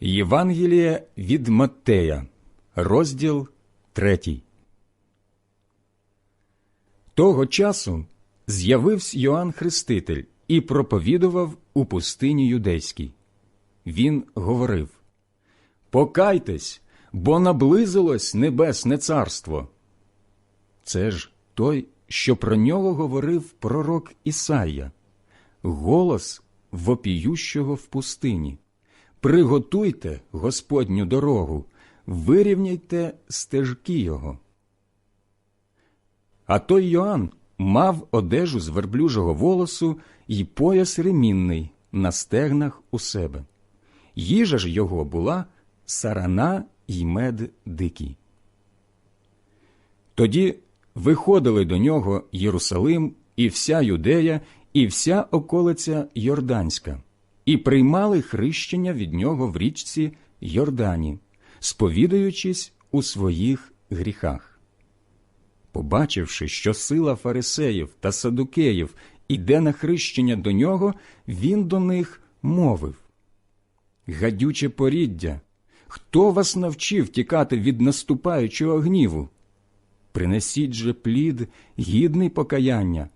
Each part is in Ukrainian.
Євангеліє від Маттея, розділ 3. Того часу з'явився Йоанн Хреститель і проповідував у пустині юдейській. Він говорив Покайтесь, бо наблизилось небесне царство. Це ж той, що про нього говорив пророк Ісайя, голос вопіющого в пустині. Приготуйте Господню дорогу, вирівняйте стежки його. А той Йоанн мав одежу з верблюжого волосу і пояс ремінний на стегнах у себе. Їжа ж його була сарана й мед дикий. Тоді виходили до нього Єрусалим і вся Юдея, і вся околиця Йорданська, і приймали хрещення від нього в річці Йордані, сповідаючись у своїх гріхах. Побачивши, що сила фарисеїв та садукеїв іде на хрещення до нього, він до них мовив Гадюче поріддя, хто вас навчив тікати від наступаючого гніву? Принесіть же плід, гідний покаяння,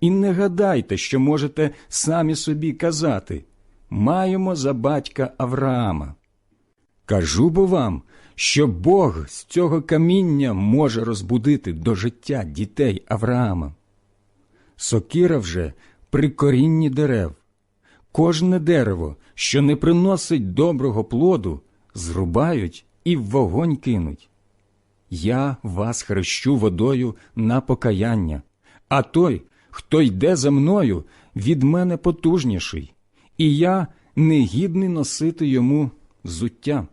і не гадайте, що можете самі собі казати маємо за батька Авраама. Кажу бо вам, що Бог з цього каміння може розбудити до життя дітей Авраама. Сокира вже при корінні дерев. Кожне дерево, що не приносить доброго плоду, зрубають і в вогонь кинуть. Я вас хрещу водою на покаяння, а той, хто йде за мною, від мене потужніший, і я негідний носити йому зуття.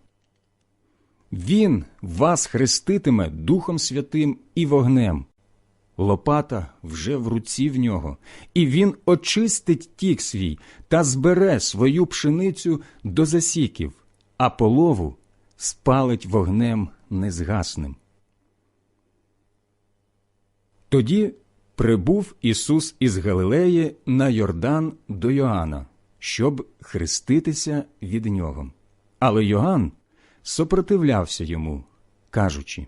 Він вас хреститиме Духом Святим і вогнем. Лопата вже в руці в нього, і він очистить тік свій та збере свою пшеницю до засіків, а полову спалить вогнем незгасним. Тоді прибув Ісус із Галилеї на Йордан до Йоанна, щоб хреститися від нього. Але Йоанн сопротивлявся йому, кажучи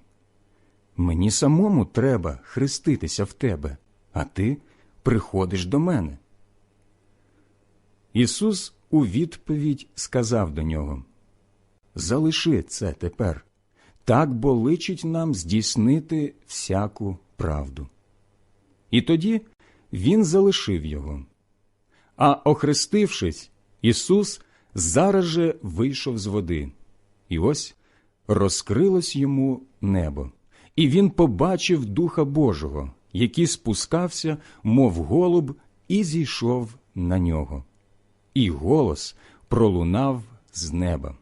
Мені самому треба хреститися в тебе, а ти приходиш до мене. Ісус у відповідь сказав до нього Залиши це тепер, так бо личить нам здійснити всяку правду. І тоді він залишив його. А охрестившись, Ісус зараз же вийшов з води, і ось розкрилось йому небо, і він побачив Духа Божого, який спускався, мов голуб, і зійшов на нього. І голос пролунав з неба.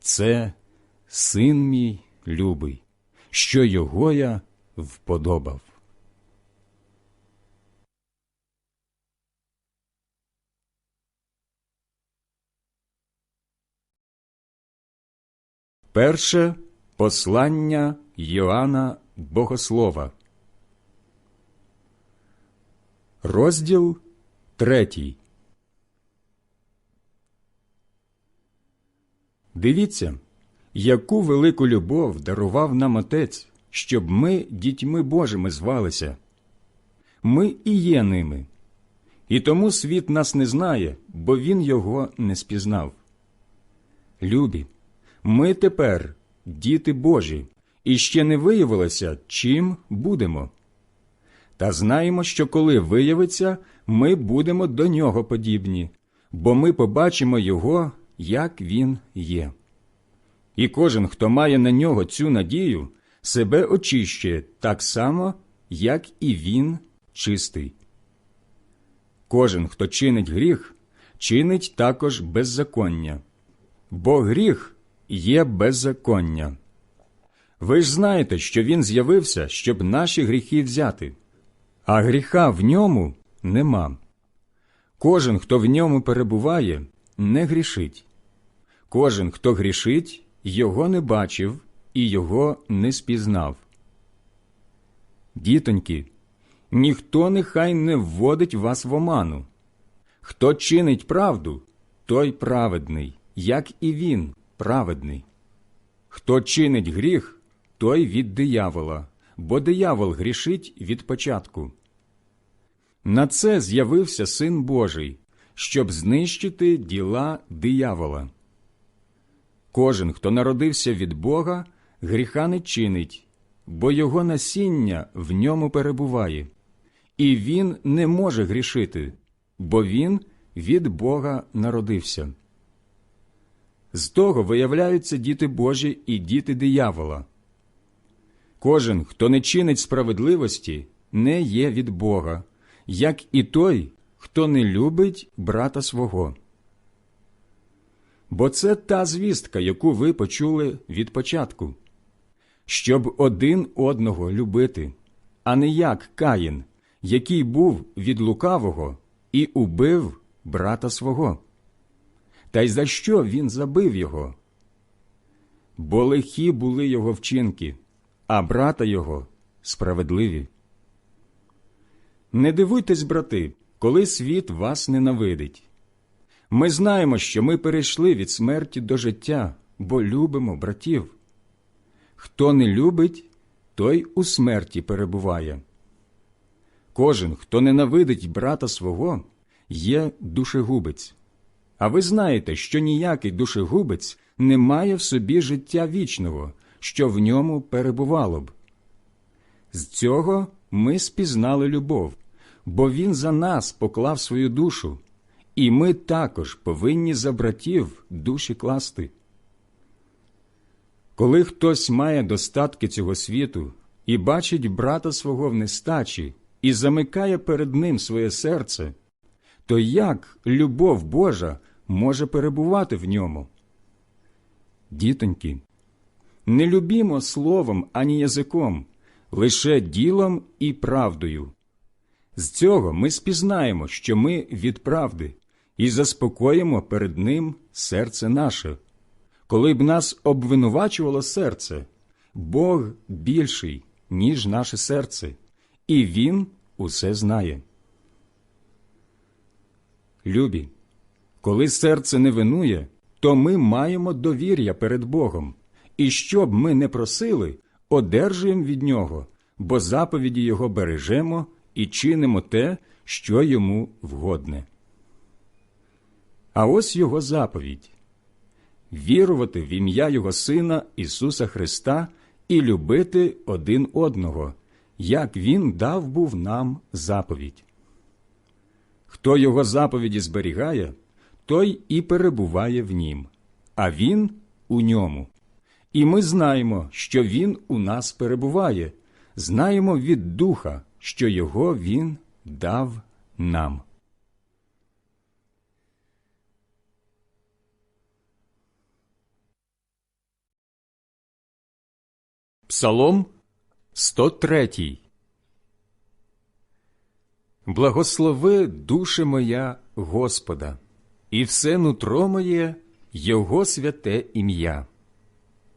Це син мій любий, що його я вподобав. Перше послання Йоанна Богослова, розділ третій. Дивіться, яку велику любов дарував нам Отець, щоб ми дітьми Божими звалися. Ми і є ними. І тому світ нас не знає, бо він його не спізнав. Любі, ми тепер діти Божі, і ще не виявилося, чим будемо. Та знаємо, що коли виявиться, ми будемо до нього подібні, бо ми побачимо його, як він є. І кожен, хто має на нього цю надію, себе очищує так само, як і він чистий. Кожен, хто чинить гріх, чинить також беззаконня, бо гріх є беззаконня. Ви ж знаєте, що він з'явився, щоб наші гріхи взяти, а гріха в ньому нема. Кожен, хто в ньому перебуває, не грішить. Кожен, хто грішить, його не бачив і його не спізнав. Дітоньки, ніхто нехай не вводить вас в оману. Хто чинить правду, той праведний, як і він, праведний. Хто чинить гріх, той від диявола, бо диявол грішить від початку. На це з'явився Син Божий, щоб знищити діла диявола. Кожен, хто народився від Бога, гріха не чинить, бо його насіння в ньому перебуває, і він не може грішити, бо він від Бога народився. З того виявляються діти Божі і діти диявола. Кожен, хто не чинить справедливості, не є від Бога, як і той, хто не любить брата свого. Бо це та звістка, яку ви почули від початку, щоб один одного любити, а не як Каїн, який був від лукавого і убив брата свого. Та й за що він забив його? Бо лихі були його вчинки, а брата його справедливі. Не дивуйтесь, брати, коли світ вас ненавидить. Ми знаємо, що ми перейшли від смерті до життя, бо любимо братів. Хто не любить, той у смерті перебуває. Кожен, хто ненавидить брата свого, є душегубець. А ви знаєте, що ніякий душегубець не має в собі життя вічного, що в ньому перебувало б. З цього ми спізнали любов, бо він за нас поклав свою душу, і ми також повинні за братів душі класти. Коли хтось має достатки цього світу і бачить брата свого в нестачі і замикає перед ним своє серце, то як любов Божа може перебувати в ньому? Дітоньки, не любімо словом ані язиком, лише ділом і правдою. З цього ми спізнаємо, що ми від правди, і заспокоїмо перед Ним серце наше. Коли б нас обвинувачувало серце, Бог більший, ніж наше серце, і Він усе знає. Любі, коли серце не винує, то ми маємо довір'я перед Богом, і що б ми не просили, одержуємо від Нього, бо заповіді Його бережемо і чинимо те, що йому вгодне. А ось його заповідь вірувати в ім'я Його Сина Ісуса Христа і любити один одного, як Він дав був нам заповідь. Хто його заповіді зберігає, той і перебуває в нім, а він у ньому. І ми знаємо, що він у нас перебуває, знаємо від Духа, що його він дав нам. Псалом 103 Благослови душе моя Господа, і все нутро моє Його святе ім'я.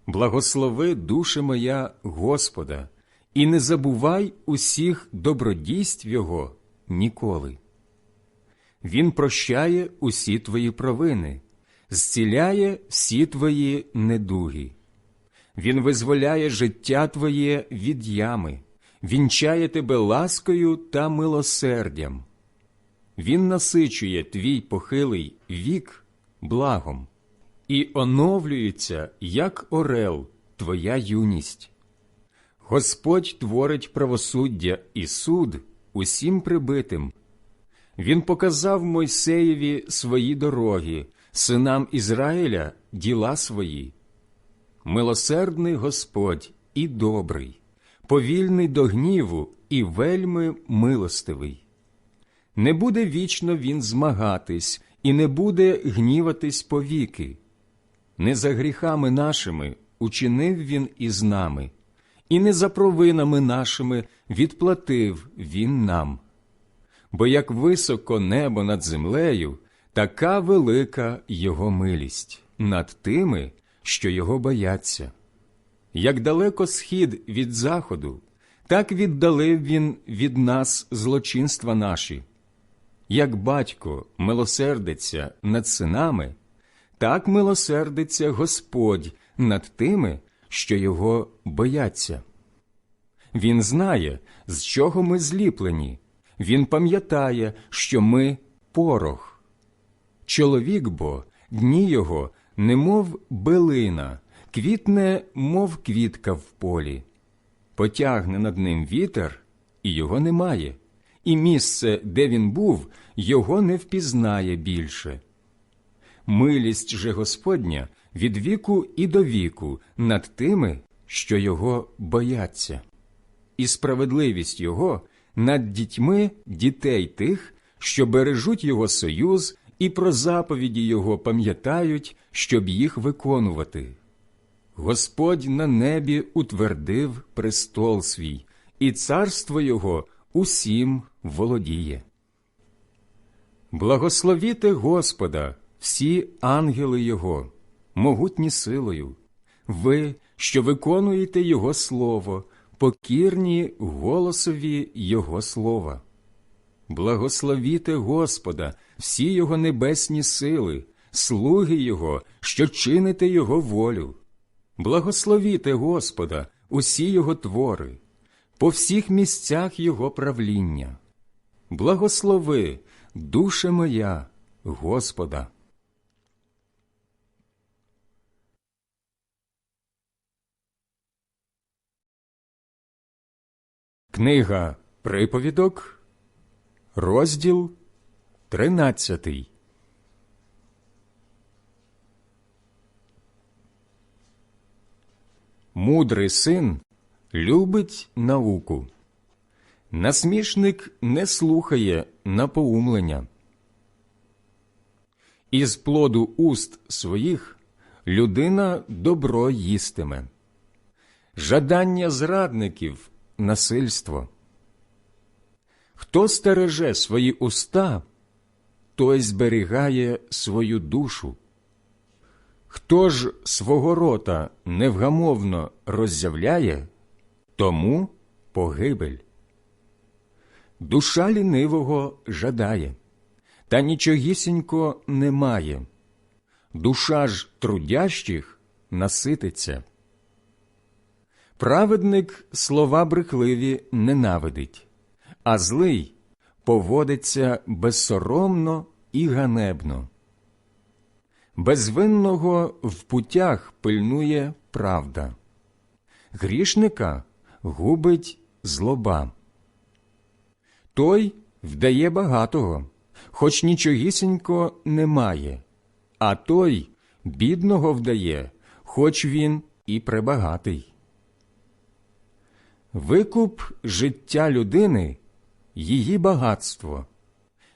Благослови душе моя Господа, і не забувай усіх добродійств Його ніколи. Він прощає усі твої провини, зціляє всі твої недуги. Він визволяє життя твоє від ями, вінчає тебе ласкою та милосердям. Він насичує твій похилий вік благом, і оновлюється, як орел, твоя юність. Господь творить правосуддя і суд усім прибитим. Він показав Мойсеєві свої дороги, синам Ізраїля діла свої. Милосердний Господь і добрий, повільний до гніву і вельми милостивий. Не буде вічно він змагатись і не буде гніватись повіки. Не за гріхами нашими учинив він із нами, і не за провинами нашими відплатив він нам. Бо як високо небо над землею, така велика його милість над тими, що його бояться. Як далеко схід від заходу, так віддалив він від нас злочинства наші. Як батько милосердиться над синами, так милосердиться Господь над тими, що його бояться. Він знає, з чого ми зліплені, він пам'ятає, що ми порох. Чоловік бо, дні його, немов билина, квітне, мов квітка в полі. Потягне над ним вітер, і його немає, і місце, де він був, його не впізнає більше. Милість же Господня від віку і до віку над тими, що його бояться, і справедливість його над дітьми дітей тих, що бережуть його союз і про заповіді його пам'ятають, щоб їх виконувати. Господь на небі утвердив престол свій, і царство його усім володіє. Благословіте Господа, всі ангели Його, могутні силою, ви, що виконуєте Його Слово, покірні голосові Його слова. Благословіте Господа, всі Його небесні сили, слуги Його, що чините Його волю. Благословіте Господа, усі Його твори, по всіх місцях Його правління. Благослови, душе моя, Господа. Книга Приповідок, розділ тринадцятий. Мудрий син любить науку. Насмішник не слухає напоумлення. Із плоду уст своїх людина добро їстиме. Жадання зрадників насильство. Хто стереже свої уста, той зберігає свою душу. Хто ж свого рота невгамовно роззявляє, тому погибель. Душа лінивого жадає, та нічогісінько немає. Душа ж трудящих насититься. Праведник слова брехливі ненавидить, а злий поводиться безсоромно і ганебно. Безвинного в путях пильнує правда, грішника губить злоба. Той вдає багатого, хоч нічогісінько немає, а той бідного вдає, хоч він і пребагатий. Викуп життя людини її багатство,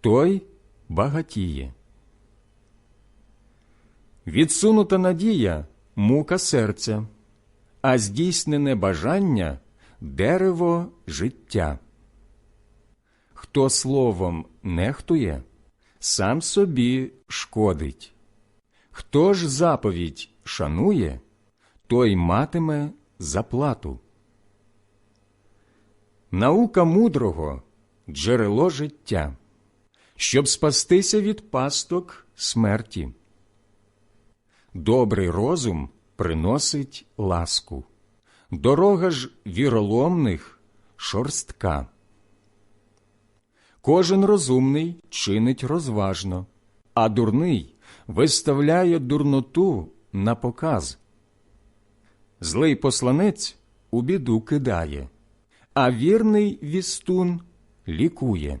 той багатіє. Відсунута надія мука серця, а здійснене бажання дерево життя. Хто словом нехтує, сам собі шкодить. Хто ж заповідь шанує, той матиме заплату. Наука мудрого джерело життя, щоб спастися від пасток смерті. Добрий розум приносить ласку, дорога ж віроломних шорстка. Кожен розумний чинить розважно, а дурний виставляє дурноту на показ. Злий посланець у біду кидає, а вірний вістун лікує.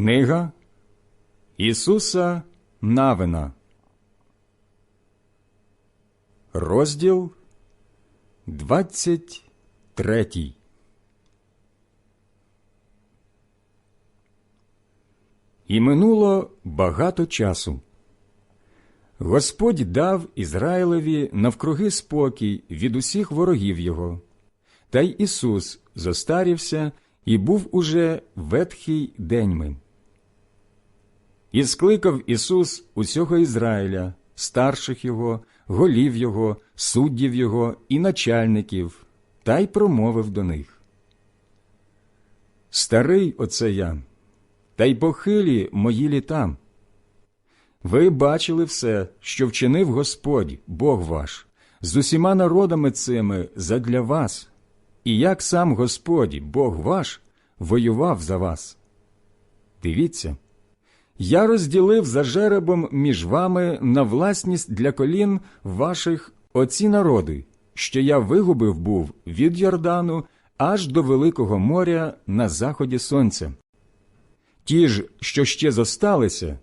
Книга Ісуса Навина, розділ двадцять третій. І минуло багато часу. Господь дав Ізраїлеві навкруги спокій від усіх ворогів його. Та й Ісус зостарівся і був уже ветхий деньми. І скликав Ісус усього Ізраїля, старших його, голів його, суддів його і начальників, та й промовив до них. Старий оце я, та й похилі мої літа. Ви бачили все, що вчинив Господь, Бог ваш, з усіма народами цими задля вас, і як сам Господь, Бог ваш, воював за вас. Дивіться, я розділив за жеребом між вами на власність для колін ваших оці народи, що я вигубив був від Йордану аж до Великого моря на заході сонця. Ті ж, що ще зосталися,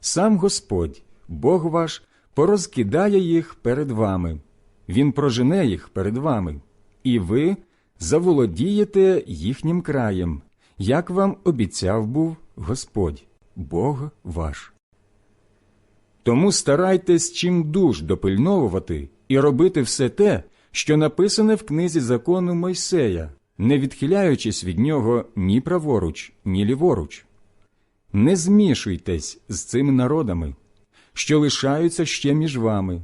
сам Господь, Бог ваш, порозкидає їх перед вами, Він прожене їх перед вами, і ви заволодієте їхнім краєм, як вам обіцяв був Господь, Бог ваш. Тому старайтесь чим дуж допильновувати і робити все те, що написане в книзі закону Мойсея, не відхиляючись від нього ні праворуч, ні ліворуч. Не змішуйтесь з цими народами, що лишаються ще між вами.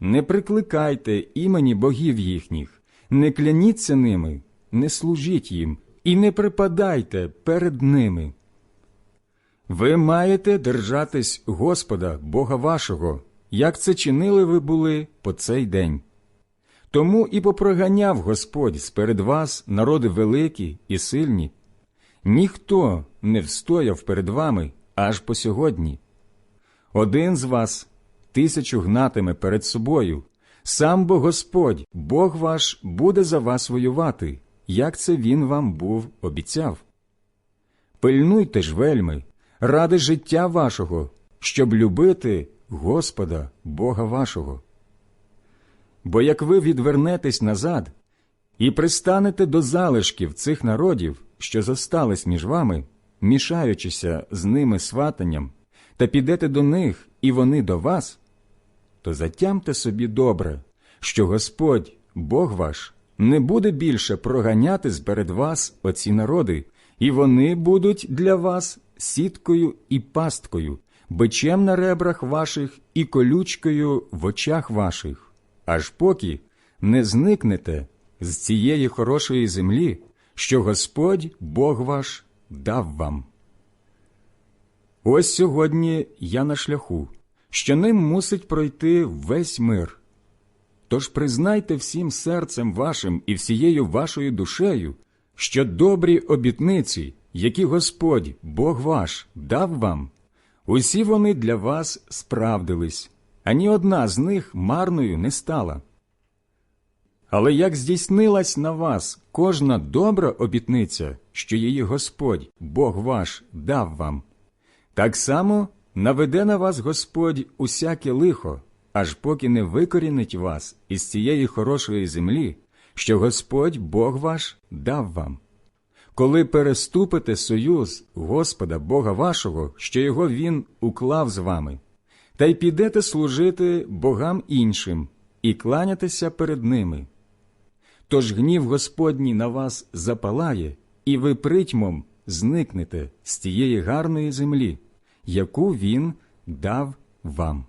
Не прикликайте імені богів їхніх, не кляніться ними, не служіть їм і не припадайте перед ними. Ви маєте держатись Господа, Бога вашого, як це чинили ви були по цей день. Тому і попроганяв Господь сперед вас народи великі і сильні. Ніхто не встояв перед вами аж по сьогодні. Один з вас тисячу гнатиме перед собою, сам бо Господь, Бог ваш, буде за вас воювати, як це він вам був обіцяв. Пильнуйте ж вельми, ради життя вашого, щоб любити Господа, Бога вашого. Бо як ви відвернетесь назад і пристанете до залишків цих народів, що зостались між вами, мішаючися з ними сватанням, та підете до них, і вони до вас, то затямте собі добре, що Господь, Бог ваш, не буде більше проганяти сперед вас оці народи, і вони будуть для вас сіткою і пасткою, бичем на ребрах ваших і колючкою в очах ваших, аж поки не зникнете з цієї хорошої землі, що Господь, Бог ваш, дав вам. Ось сьогодні я на шляху, що ним мусить пройти весь мир. Тож признайте всім серцем вашим і всією вашою душею, що добрі обітниці, які Господь, Бог ваш, дав вам, усі вони для вас справдились, ані одна з них марною не стала. Але як здійснилась на вас кожна добра обітниця, що її Господь, Бог ваш, дав вам, так само наведе на вас Господь усяке лихо, аж поки не викорінить вас із цієї хорошої землі, що Господь Бог ваш дав вам. Коли переступите союз Господа Бога вашого, що його Він уклав з вами, та й підете служити богам іншим і кланятися перед ними. Тож гнів Господній на вас запалає, і ви притьмом зникнете з тієї гарної землі, яку він дав вам.